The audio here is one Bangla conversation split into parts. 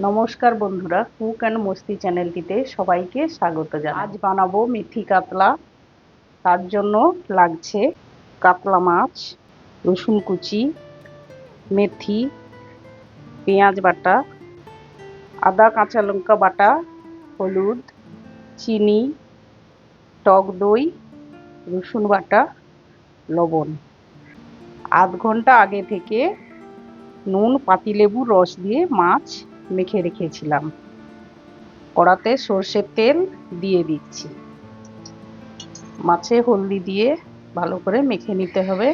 নমস্কার বন্ধুরা কুক অ্যান্ড মস্তি চ্যানেলটিতে সবাইকে স্বাগত জানাই। আজ বানাবো মেথি কাতলা, তার জন্য লাগছে কাতলা মাছ, রসুন কুচি, মেথি, পেঁয়াজ বাটা, আদা কাঁচা লঙ্কা বাটা, হলুদ, চিনি, টক দই, রসুন বাটা, লবণ। আধ ঘণ্টা আগে থেকে নুন, পাতিলেবুর রস দিয়ে মাছ মেখে রেখেছিলাম। কড়াতে সর্ষের তেল দিয়ে দিচ্ছি। মাছে হলদি দিয়ে ভালো করে মেখে নিতে হবে।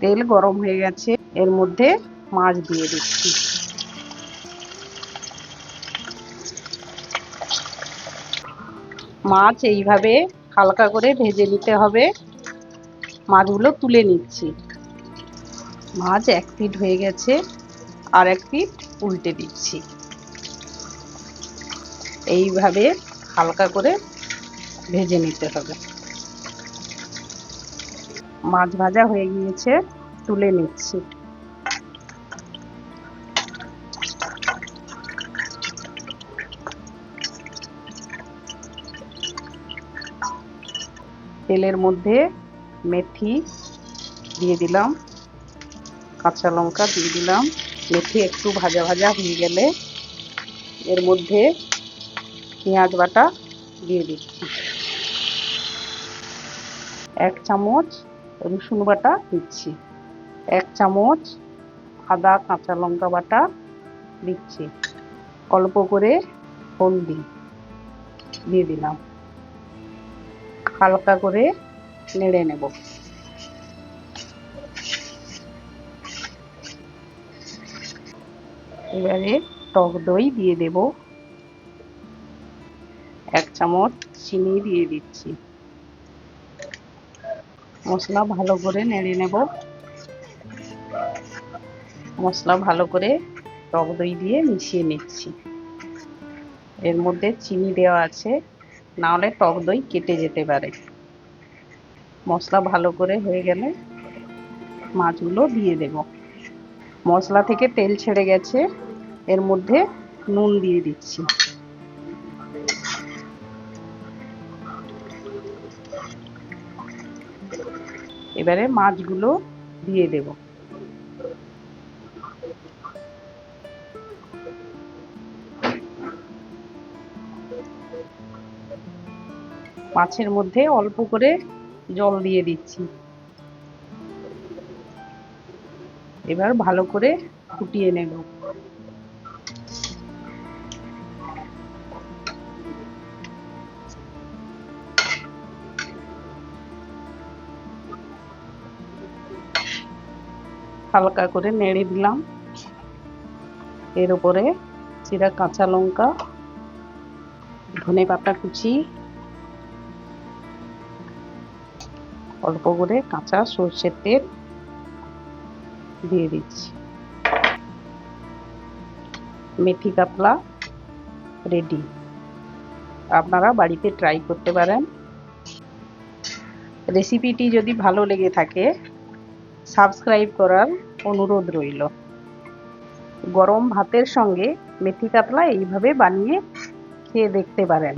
তেল গরম হয়ে গেছে, এর মধ্যে মাছ দিয়ে দিচ্ছি। মাছ এইভাবে হালকা করে ভেজে নিতে হবে। মাছগুলো তুলে নিচ্ছি। মাছ এক পিট হয়ে গেছে আর এক পিট উল্টে দিচ্ছি। এইভাবে হালকা করে ভেজে নিতে হবে। মাছ ভাজা হয়ে গিয়েছে, তুলে নিচ্ছি। তেলের মধ্যে মেথি দিয়ে দিলাম। কাঁচা লঙ্কা দিয়ে দিলাম। মেথি একটু ভাজা ভাজা হয়ে গেলে এর মধ্যে পেঁয়াজ বাটা দিয়ে দিচ্ছি। এক চামচ রসুন বাটা দিচ্ছি। এক চামচ আদা, কাঁচা লঙ্কা বাটা দিচ্ছি। অল্প করে হলদি দিয়ে দিলাম। হালকা করে নেড়ে নেব। এবারে টক দই দিয়ে দেব। এক চামচ চিনি দিয়ে দিচ্ছি। মশলা ভালো করে নেড়ে নেব। মশলা ভালো করে টক দই দিয়ে মিশিয়ে নিচ্ছি। এর মধ্যে চিনি দেওয়া আছে। না হলে টক দই কেটে যেতে পারে। মশলা ভালো করে হয়ে গেলে মাছগুলো দিয়ে দেব। মশলা থেকে তেল ছেড়ে গেছে, এর মধ্যে নুন দিয়ে দিচ্ছি। এবারে মাছগুলো দিয়ে দেব। মাছের মধ্যে অল্প করে জল দিয়ে দিচ্ছি। এবার ভালো করে ফুটিয়ে নেব। হালকা করে নেড়ে দিলাম। এর উপরে চিরা কাঁচা লঙ্কা, ধনে পাতা কুচি অল্প করে কাঁচা সর্ষের তেল দিয়ে দিচ্ছি। মেথি কাতলা রেডি আপনারা বাড়িতে ট্রাই করতে পারেন। রেসিপিটি যদি ভালো লেগে থাকে সাবস্ক্রাইব করার অনুরোধ রইল। গরম ভাতের সঙ্গে মেথি কাতলা এইভাবে বানিয়ে খেয়ে দেখতে পারেন।